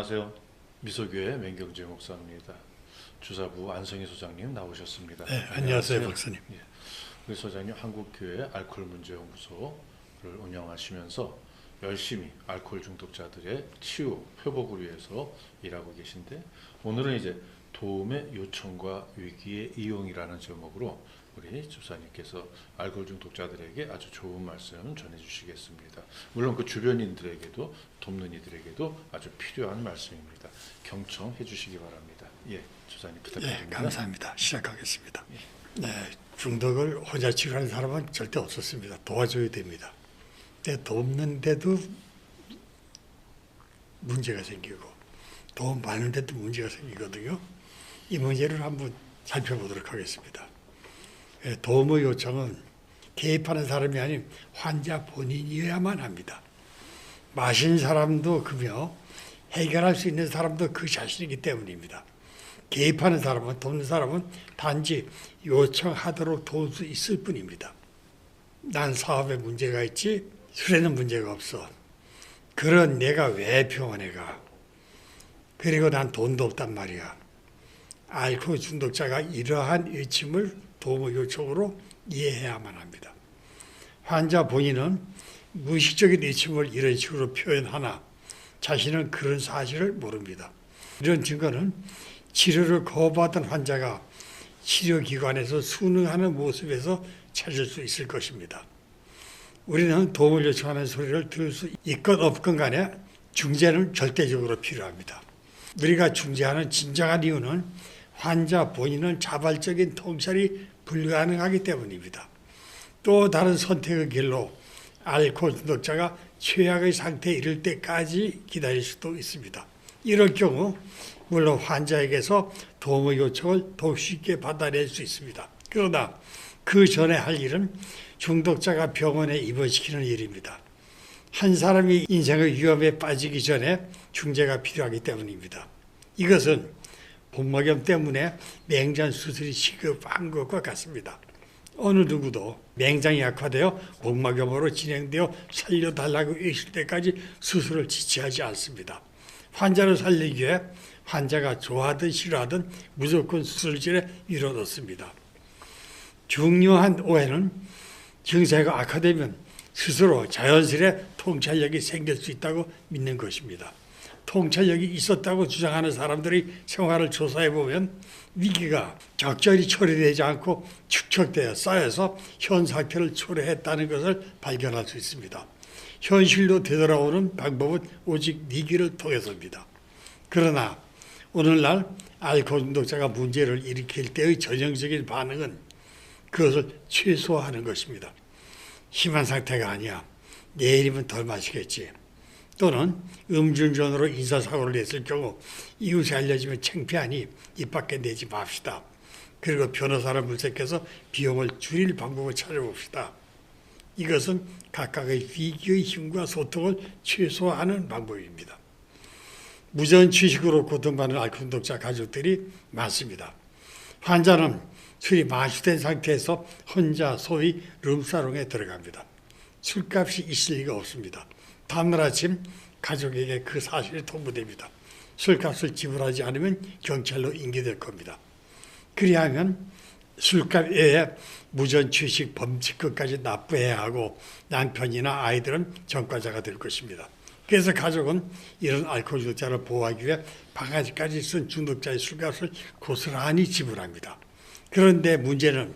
안녕하세요. 미소교회 맹경재 목사입니다. 주사부 안성희 소장님 나오셨습니다. 네, 안녕하세요, 박사님. 예. 우리 소장님 한국교회 알코올 문제 연구소를 운영하시면서 열심히 알코올 중독자들의 치유 회복을 위해서 일하고 계신데 오늘은 이제 도움의 요청과 위기의 이용이라는 제목으로 우리 주사님께서 알코올 중독자들에게 아주 좋은 말씀 전해주시겠습니다. 물론 그 주변인들에게도 돕는 이들에게도 아주 필요한 말씀입니다. 경청해 주시기 바랍니다. 예, 주사님 네, 부탁드립니다. 감사합니다. 시작하겠습니다. 네, 중독을 혼자 치료하는 사람은 절대 없었습니다. 도와줘야 됩니다. 근데 돕는데도 문제가 생기고 도움 받는데도 문제가 생기거든요. 이 문제를 한번 살펴보도록 하겠습니다. 예, 도움의 요청은 개입하는 사람이 아닌 환자 본인이어야만 합니다. 마신 사람도 그며 해결할 수 있는 사람도 그 자신이기 때문입니다. 개입하는 사람은 돕는 사람은 단지 요청하도록 도울 수 있을 뿐입니다. 난 사업에 문제가 있지 술에는 문제가 없어. 그런 내가 왜 병원에 가? 그리고 난 돈도 없단 말이야. 알코올 중독자가 이러한 의침을 도움의 요청으로 이해해야만 합니다. 환자 본인은 무의식적인 의침을 이런 식으로 표현하나 자신은 그런 사실을 모릅니다. 이런 증거는 치료를 거부하던 환자가 치료기관에서 순응하는 모습에서 찾을 수 있을 것입니다. 우리는 도움을 요청하는 소리를 들을 수 있건 없건 간에 중재는 절대적으로 필요합니다. 우리가 중재하는 진정한 이유는 환자 본인은 자발적인 통찰이 불가능하기 때문입니다. 또 다른 선택의 길로 알코올 중독자가 최악의 상태에 이를 때까지 기다릴 수도 있습니다. 이럴 경우 물론 환자에게서 도움의 요청을 더욱 쉽게 받아낼 수 있습니다. 그러나 그 전에 할 일은 중독자가 병원에 입원시키는 일입니다. 한 사람이 인생의 위험에 빠지기 전에 중재가 필요하기 때문입니다. 이것은 복막염 때문에 맹장 수술이 시급한 것과 같습니다. 어느 누구도 맹장이 약화되어 복막염으로 진행되어 살려달라고 외칠 때까지 수술을 지체하지 않습니다. 환자를 살리기 위해 환자가 좋아하든 싫어하든 무조건 수술실에 밀어넣습니다. 중요한 오해는 증세가 악화되면 스스로 자연스레 통찰력이 생길 수 있다고 믿는 것입니다. 통찰력이 있었다고 주장하는 사람들의 생활을 조사해 보면 위기가 적절히 처리되지 않고 축적되어 쌓여서 현 상태를 초래했다는 것을 발견할 수 있습니다. 현실로 되돌아오는 방법은 오직 위기를 통해서입니다. 그러나 오늘날 알코올 중독자가 문제를 일으킬 때의 전형적인 반응은 그것을 최소화하는 것입니다. 심한 상태가 아니야. 내일이면 덜 마시겠지. 또는 음주운전으로 인사사고를 냈을 경우 이웃에 알려지면 창피하니 입 밖에 내지 맙시다. 그리고 변호사를 물색해서 비용을 줄일 방법을 찾아봅시다. 이것은 각각의 위기의 힘과 소통을 최소화하는 방법입니다. 무전 취식으로 고통받는 알코올 중독자 가족들이 많습니다. 환자는 술이 마시된 상태에서 혼자 소위 룸사롱에 들어갑니다. 술값이 있을 리가 없습니다. 다음날 아침 가족에게 그 사실이 통보됩니다. 술값을 지불하지 않으면 경찰로 인계될 겁니다. 그리하면 술값 외에 무전 취식 범칙금까지 납부해야 하고 남편이나 아이들은 전과자가 될 것입니다. 그래서 가족은 이런 알코올 중독자를 보호하기 위해 바가지까지 쓴 중독자의 술값을 고스란히 지불합니다. 그런데 문제는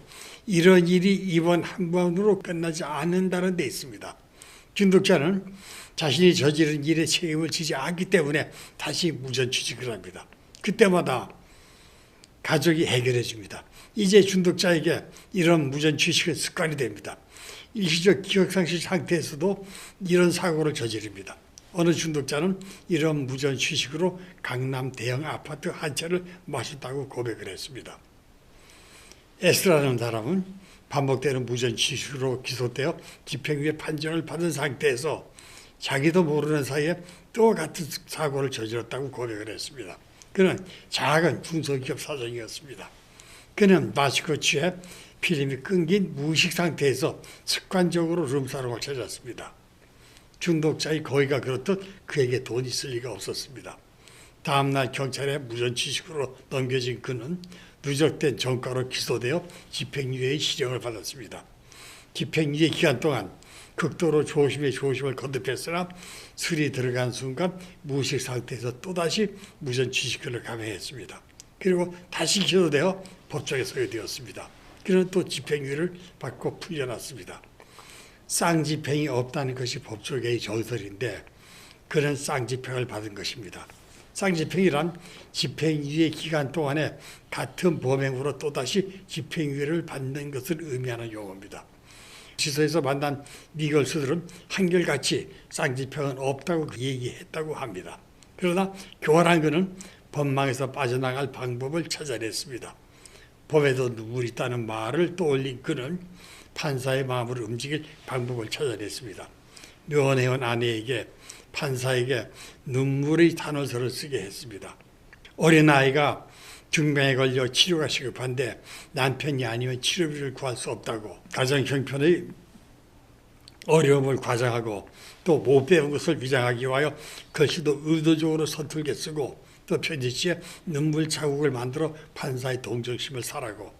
이런 일이 이번 한 번으로 끝나지 않는다는 데 있습니다. 중독자는 자신이 저지른 일에 책임을 지지 않기 때문에 다시 무전 취직을 합니다. 그때마다 가족이 해결해 줍니다. 이제 중독자에게 이런 무전 취식은 습관이 됩니다. 일시적 기억상실 상태에서도 이런 사고를 저지릅니다. 어느 중독자는 이런 무전 취식으로 강남 대형 아파트 한 채를 마셨다고 고백을 했습니다. S라는 사람은 반복되는 무전 취식으로 기소되어 집행유예 판정을 받은 상태에서 자기도 모르는 사이에 또 같은 사고를 저질렀다고 고백을 했습니다. 그는 작은 중소기업 사장이었습니다. 그는 마시고 취해 필름이 끊긴 무의식 상태에서 습관적으로 룸사롱을 찾았습니다. 중독자의 거의가 그렇듯 그에게 돈이 있을 리가 없었습니다. 다음날 경찰에 무전취식으로 넘겨진 그는 누적된 전과로 기소되어 집행유예의 실형을 받았습니다. 집행유예 기간 동안 극도로 조심에 조심을 거듭했으나 술이 들어간 순간 무의식 상태에서 또다시 무전취식을 감행했습니다. 그리고 다시 기소되어 법정에 서게 되었습니다. 그는 또 집행유예를 받고 풀려났습니다. 쌍집행이 없다는 것이 법조계의 정설인데 그는 쌍집행을 받은 것입니다. 쌍집행이란 집행유예 기간 동안에 같은 범행으로 또다시 집행유예를 받는 것을 의미하는 용어입니다. 지서에서 만난 미걸스들은 한결같이 쌍집행은 없다고 얘기했다고 합니다. 그러나 교활한 그는 법망에서 빠져나갈 방법을 찾아냈습니다. 법에도 눈물이 있다는 말을 떠올린 그는 판사의 마음을 움직일 방법을 찾아냈습니다. 묘원해온 아내에게 판사에게 눈물의 단어서를 쓰게 했습니다. 어린아이가 중병에 걸려 치료가 시급한데 남편이 아니면 치료비를 구할 수 없다고 가정 형편의 어려움을 과장하고 또 못 배운 것을 위장하기 위하여 글씨도 의도적으로 서툴게 쓰고 또 편지지에 눈물 자국을 만들어 판사의 동정심을 사라고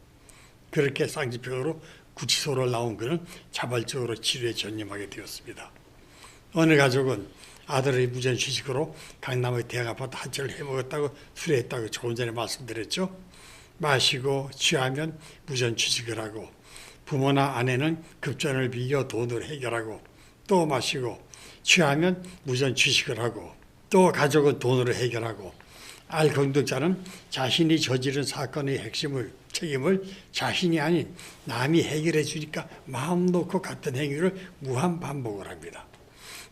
그렇게 쌍지평으로 구치소로 나온 그는 자발적으로 치료에 전념하게 되었습니다. 어느 가족은 아들의 무전 취식으로 강남의 대학 아파트 한 채를 해먹었다고 수리했다고 조금 전에 말씀드렸죠. 마시고 취하면 무전 취식을 하고 부모나 아내는 급전을 빌려 돈을 해결하고 또 마시고 취하면 무전 취식을 하고 또 가족은 돈으로 해결하고 알건덕자는 자신이 저지른 사건의 핵심을 책임을 자신이 아닌 남이 해결해 주니까 마음 놓고 같은 행위를 무한 반복을 합니다.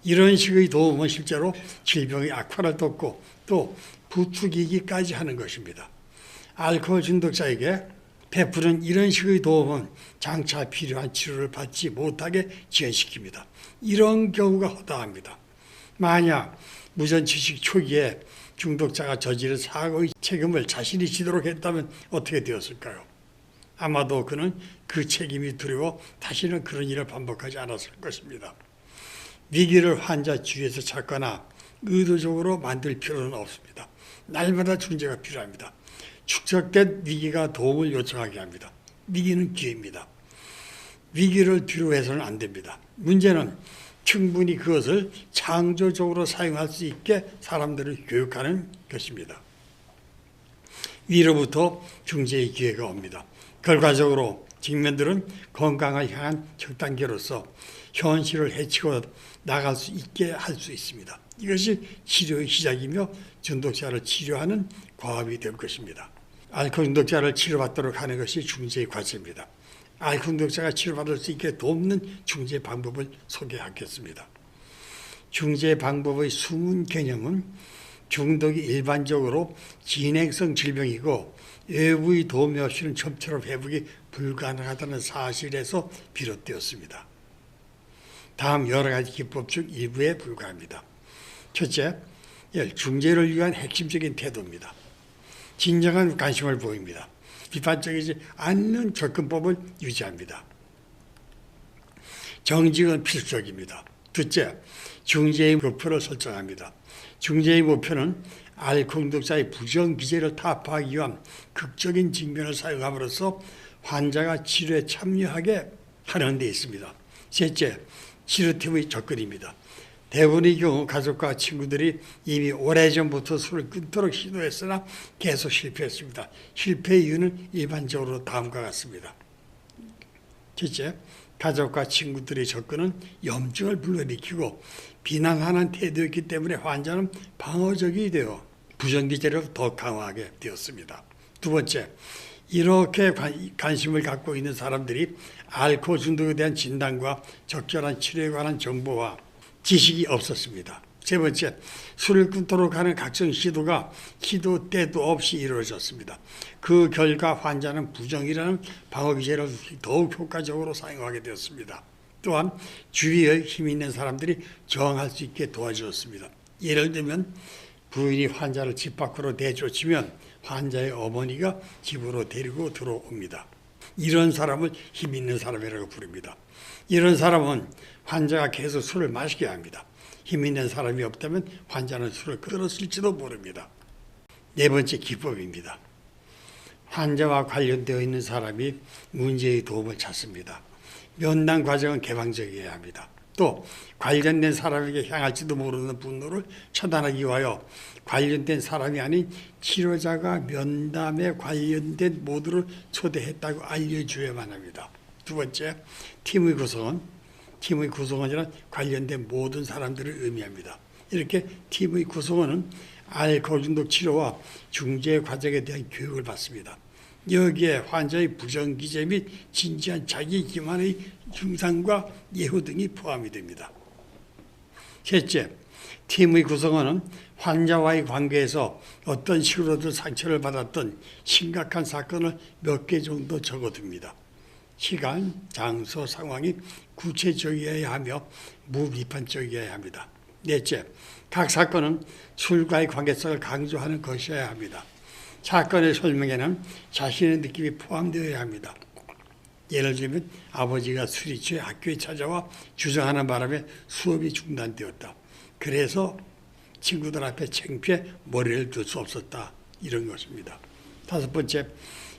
이런 식의 도움은 실제로 질병의 악화를 돕고 또 부추기기까지 하는 것입니다. 알코올 중독자에게 베푸는 이런 식의 도움은 장차 필요한 치료를 받지 못하게 지연시킵니다. 이런 경우가 허다합니다. 만약 무전취식 초기에 중독자가 저지른 사고의 책임을 자신이 지도록 했다면 어떻게 되었을까요? 아마도 그는 그 책임이 두려워 다시는 그런 일을 반복하지 않았을 것입니다. 위기를 환자 주위에서 찾거나 의도적으로 만들 필요는 없습니다. 날마다 중재가 필요합니다. 축적된 위기가 도움을 요청하게 합니다. 위기는 기회입니다. 위기를 뒤로 해서는 안 됩니다. 문제는 충분히 그것을 창조적으로 사용할 수 있게 사람들을 교육하는 것입니다. 위로부터 중재의 기회가 옵니다. 결과적으로 직면들은 건강을 향한 첫 단계로서 현실을 해치고 나갈 수 있게 할 수 있습니다. 이것이 치료의 시작이며 중독자를 치료하는 과업이 될 것입니다. 알코올 중독자를 치료받도록 하는 것이 중재의 과제입니다. 알코올 중독자가 치료받을 수 있게 돕는 중재 방법을 소개하겠습니다. 중재 방법의 숨은 개념은 중독이 일반적으로 진행성 질병이고 외부의 도움이 없이는 좀처럼 회복이 불가능하다는 사실에서 비롯되었습니다. 다음 여러 가지 기법 중 일부에 불과합니다. 첫째, 중재를 위한 핵심적인 태도입니다. 진정한 관심을 보입니다. 비판적이지 않는 접근법을 유지합니다. 정직은 필수적입니다. 둘째, 중재의 목표를 설정합니다. 중재의 목표는 알코올독자의 부정 기제를 타파하기 위한 극적인 직면을 사용함으로써 환자가 치료에 참여하게 하는 데 있습니다. 셋째, 치료팀의 접근입니다. 대부분의 경우 가족과 친구들이 이미 오래전부터 술을 끊도록 시도했으나 계속 실패했습니다. 실패 이유는 일반적으로 다음과 같습니다. 첫째, 가족과 친구들의 접근은 염증을 불러일으키고 비난하는 태도였기 때문에 환자는 방어적이 되어 부정기제를 더 강화하게 되었습니다. 두 번째, 이렇게 관심을 갖고 있는 사람들이 알코올 중독에 대한 진단과 적절한 치료에 관한 정보와 지식이 없었습니다. 세 번째, 술을 끊도록 하는 각종 시도가 시도 때도 없이 이루어졌습니다. 그 결과 환자는 부정이라는 방어기제를 더욱 효과적으로 사용하게 되었습니다. 또한 주위에 힘 있는 사람들이 저항할 수 있게 도와주었습니다. 예를 들면 부인이 환자를 집 밖으로 내쫓으면 환자의 어머니가 집으로 데리고 들어옵니다. 이런 사람을 힘 있는 사람이라고 부릅니다. 이런 사람은 환자가 계속 술을 마시게 합니다. 힘 있는 사람이 없다면 환자는 술을 끊었을지도 모릅니다. 네 번째 기법입니다. 환자와 관련되어 있는 사람이 문제의 도움을 찾습니다. 면담 과정은 개방적이어야 합니다. 또 관련된 사람에게 향할지도 모르는 분노를 처단하기 위하여 관련된 사람이 아닌 치료자가 면담에 관련된 모두를 초대했다고 알려줘야만 합니다. 두 번째, 팀의 구성은 팀의 구성원이란 관련된 모든 사람들을 의미합니다. 이렇게 팀의 구성원은 알코올 중독 치료와 중재 과정에 대한 교육을 받습니다. 여기에 환자의 부정 기제 및 진지한 자기 기만의 증상과 예후 등이 포함이 됩니다. 셋째, 팀의 구성원은 환자와의 관계에서 어떤 식으로든 상처를 받았던 심각한 사건을 몇 개 정도 적어둡니다. 시간, 장소, 상황이 구체적이어야 하며 무비판적이어야 합니다. 넷째, 각 사건은 술과의 관계성을 강조하는 것이어야 합니다. 사건의 설명에는 자신의 느낌이 포함되어야 합니다. 예를 들면 아버지가 술이 취해 학교에 찾아와 주장하는 바람에 수업이 중단되었다. 그래서 친구들 앞에 창피해 머리를 들 수 없었다. 이런 것입니다. 다섯 번째,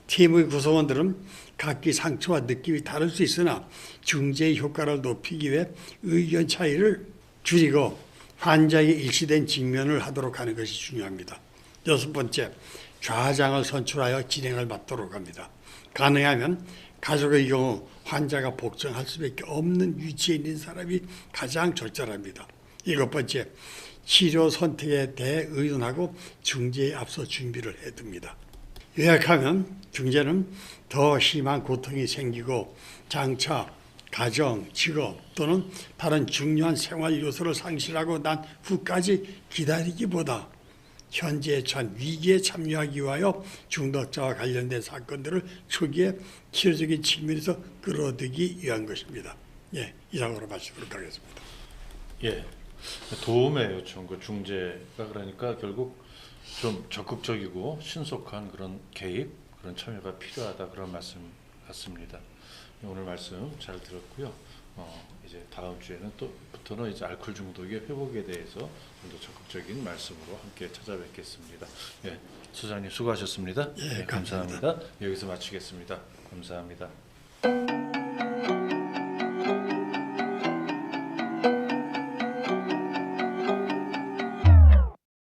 팀의 구성원들은 각기 상처와 느낌이 다를 수 있으나 중재의 효과를 높이기 위해 의견 차이를 줄이고 환자에게 일치된 직면을 하도록 하는 것이 중요합니다. 여섯 번째, 좌장을 선출하여 진행을 맡도록 합니다. 가능하면 가족의 경우 환자가 복종할 수밖에 없는 위치에 있는 사람이 가장 적절합니다. 일곱 번째, 치료 선택에 대해 의논하고 중재에 앞서 준비를 해둡니다. 요약하면 중재는 더 심한 고통이 생기고 장차 가정, 직업 또는 다른 중요한 생활 요소를 상실하고 난 후까지 기다리기보다 현재에 처한 위기에 참여하기 위하여 중독자와 관련된 사건들을 초기에 치료적인 측면에서 끌어들이기 위한 것입니다. 예, 이상으로 마치도록 하겠습니다. 예. 도움의 요청, 그 중재가 그러니까 결국 좀 적극적이고 신속한 그런 개입, 그런 참여가 필요하다 그런 말씀 같습니다. 오늘 말씀 잘 들었고요. 어, 이제 다음 주에는 또부터는 이제 알코올 중독의 회복에 대해서 좀 더 적극적인 말씀으로 함께 찾아뵙겠습니다. 예, 소장님 수고하셨습니다. 예, 감사합니다. 여기서 마치겠습니다. 감사합니다.